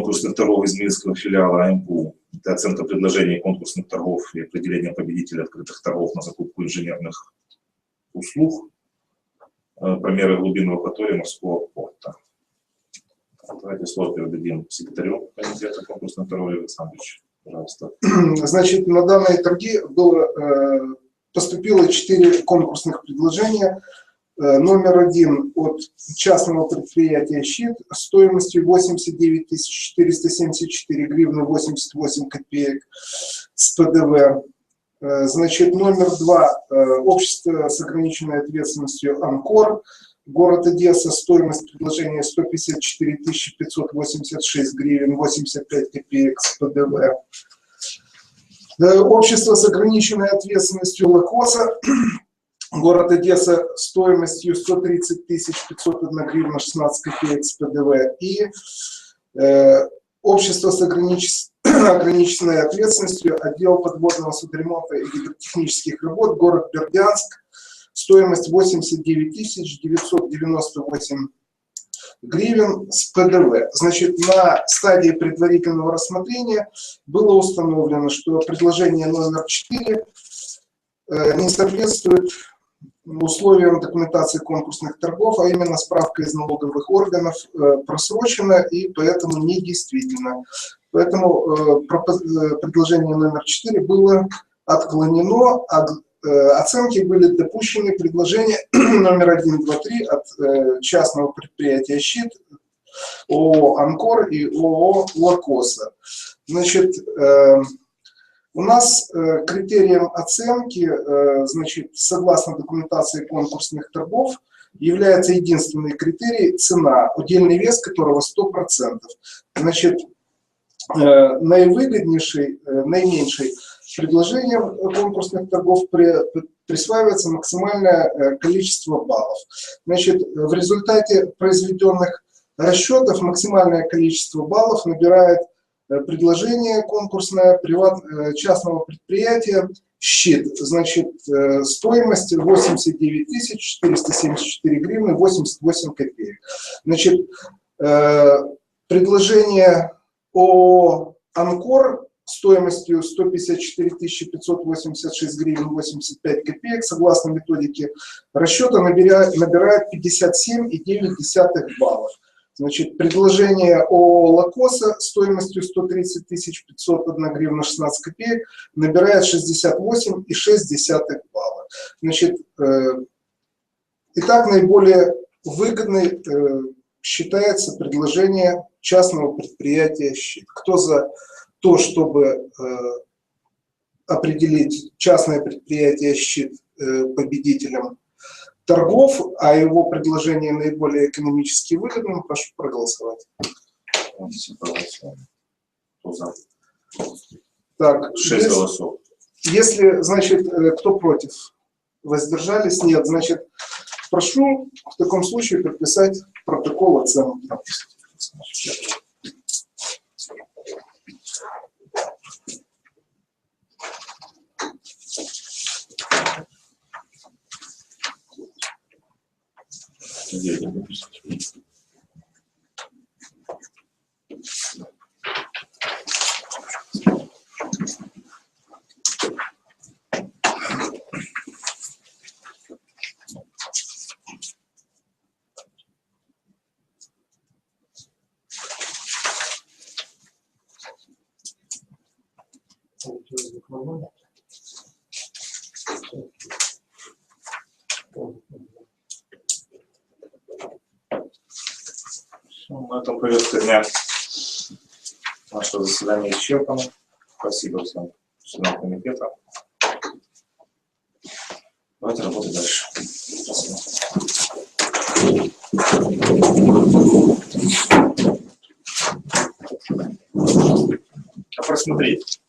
конкурсных торгов Измаильского филиала АМПУ. Это оценка предложений конкурсных торгов и определение победителя открытых торгов на закупку инженерных услуг, э, промеры глубинного акватории морского порта. Давайте слово передадим секретарю комитета конкурсной торговли Александровичу. Пожалуйста. Значит, на данные торги было, э, поступило четыре конкурсных предложения. Э, Номер один от частного предприятия «Щит» стоимостью 89 474 гривны 88 копеек с ПДВ. Э, Значит, номер два э, общество с ограниченной ответственностью «Анкор», город Одесса, стоимость предложения 154 586 гривен 85 копеек с ПДВ. Общество с ограниченной ответственностью «Лакоса», город Одесса, стоимостью 130 501 гривна 16 копеек с ПДВ. И э, общество с огранич- ограниченной ответственностью, отдел подводного судоремонта и гидротехнических работ, город Бердянск, стоимость 89 998 гривен с ПДВ. Значит, на стадии предварительного рассмотрения было установлено, что предложение номер 4 э, не соответствует условиям документации конкурсных торгов, а именно справка из налоговых органов э, просрочена и поэтому недействительна. Поэтому э, э, предложение номер 4 было отклонено, а оценки были допущены предложения номер 1, 2, 3 от частного предприятия «Щит», ООО «Анкор» и ООО «Лакоса». Значит, у нас э, критерием оценки, э, значит, согласно документации конкурсных торгов, является единственный критерий – цена, удельный вес которого 100%. Значит, э, наивыгоднейший, э, наименьший предложением конкурсных торгов при- присваивается максимальное э, количество баллов. Значит, в результате произведенных расчетов максимальное количество баллов набирает предложение конкурсное приват, э, частного предприятия «Щит». Значит, э, стоимость 89 474 гривны 88 копеек. Значит, э, предложение ООО «Анкор» стоимостью 154 586 гривен 85 копеек, согласно методике расчета, набирает 57,9 баллов. Значит, предложение ООО «Лакоса» стоимостью 130 501 гривна 16 копеек набирает 68,6 балла. Значит, э, итак, наиболее выгодной э, считается предложение частного предприятия «Щит». Кто за то, чтобы э, определить частное предприятие «Щит» э, победителем торгов, а его предложение наиболее экономически выгодным, прошу проголосовать. Все проголосовали. Кто за? Так, Шесть если- голосов. Если, значит, э, кто против? Воздержались? Нет. Значит, прошу в таком случае подписать протокол оценки. Где это Ну, На этом повестка дня нашего заседания исчерпана. Спасибо всем членам комитета. Давайте работать дальше. Спасибо. А просмотреть.